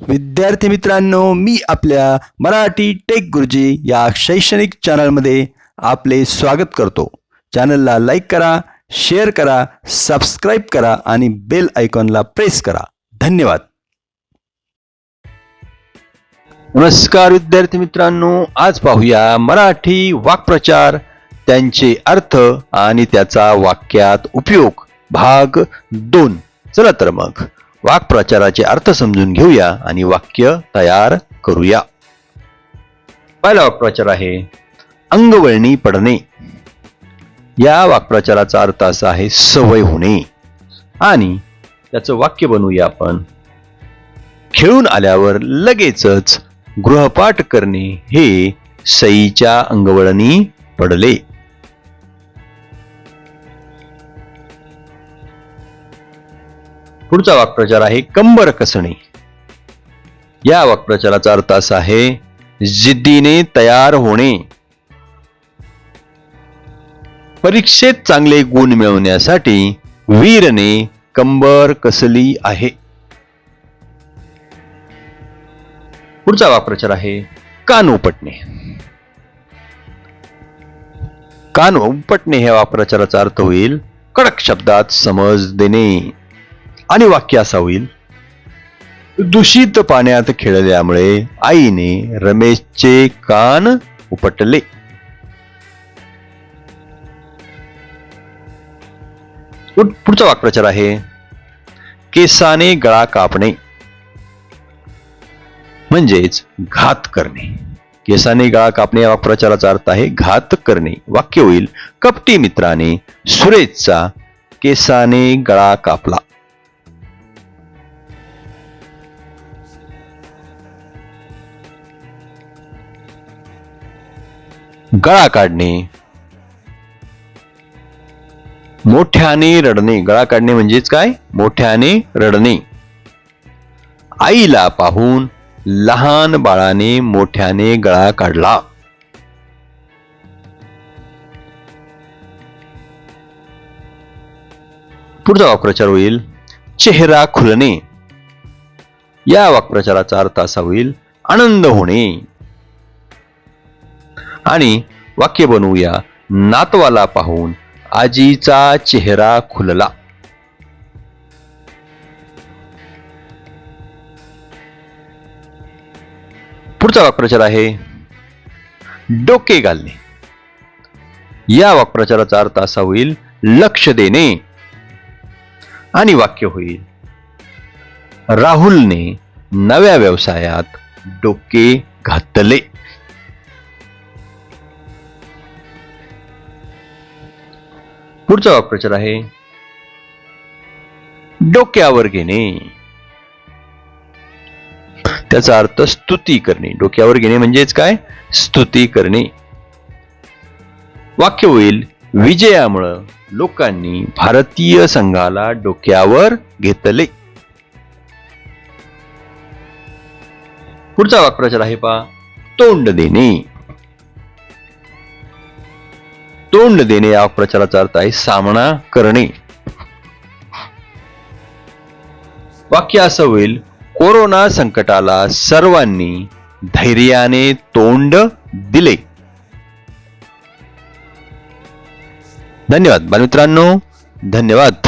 विद्यार्थी मित्रांनो मी आपल्या मराठी टेक गुरुजी या शैक्षणिक चॅनलमध्ये आपले स्वागत करतो. चॅनलला लाईक करा शेअर करा सबस्क्राईब करा आणि बेल आयकॉनला प्रेस करा. धन्यवाद. नमस्कार विद्यार्थी मित्रांनो आज पाहूया मराठी वाक्प्रचार त्यांचे अर्थ आणि त्याचा वाक्यात उपयोग भाग दोन. चला तर मग. वाक्प्रचाराचे अर्थ समजून घेऊया आणि वाक्य तयार करूया. पहिला वाक्प्रचार आहे अंगवळणी पडणे. या वाक्प्रचाराचा अर्थ असा आहे सवय होणे. आणि त्याचं वाक्य बनवूया आपण. खेळून आल्यावर लगेचच गृहपाठ करणे हे सईच्या अंगवळणी पडले. पुढचा वाक्प्रचार आहे कंबर कसणे. या वाक्प्रचाराचा अर्थ असा आहे जिद्दीने तयार होणे. परीक्षेत चांगले गुण मिळवण्यासाठी वीरने कंबर कसली आहे. पुढचा वाक्प्रचार आहे कान उपटणे. कान उपटणे ह्या वाक्प्रचाराचा अर्थ होईल कडक शब्दात समज देणे. आणि वाक्य असा होईल दूषित पाण्यात खेळल्यामुळे आईने रमेशचे कान उपटले. पुढचा वाक्प्रचार आहे केसाने गळा कापणे म्हणजेच घात करणे. केसाने गळा कापणे या वाक्प्रचाराचा अर्थ आहे घात करणे. वाक्य होईल कपटी मित्राने सुरेशचा केसाने गळा कापला. गळा काढणे. मोठ्याने रडणे. गळा काढणे म्हणजेच काय? मोठ्याने रडणे. आईला पाहून लहान बाळाने मोठ्याने गळा काढला. पुढचा वाक्प्रचार होईल चेहरा खुलणे. या वाक्प्रचाराचा अर्थ असा होईल आनंद होणे. आणि वाक्य बनवूया. नातवाला पाहून आजीचा चेहरा खुलला. पुढचा वाक्प्रचार आहे डोके घालणे. या वाक्प्रचाराचा अर्थ असा होईल लक्ष देणे आणि वाक्य होईल राहुलने नव्या व्यवसायात डोके घातले. पुढचा वाक्प्रचार आहे. डोक्यावर घेणे. त्याचा अर्थ स्तुती करणे. डोक्यावर घेणे म्हणजेच काय? स्तुती करणे. वाक्य होईल विजयामुळं लोकांनी भारतीय संघाला डोक्यावर घेतले. पुढचा वाक्प्रचार आहे पा तोंड देणे. तोंड देणे या वाक्प्रचाराचा अर्थ आहे सामना करणे. वाक्य असं होईल कोरोना संकटाला सर्वांनी धैर्याने तोंड दिले. धन्यवाद. बालमित्रांनो धन्यवाद.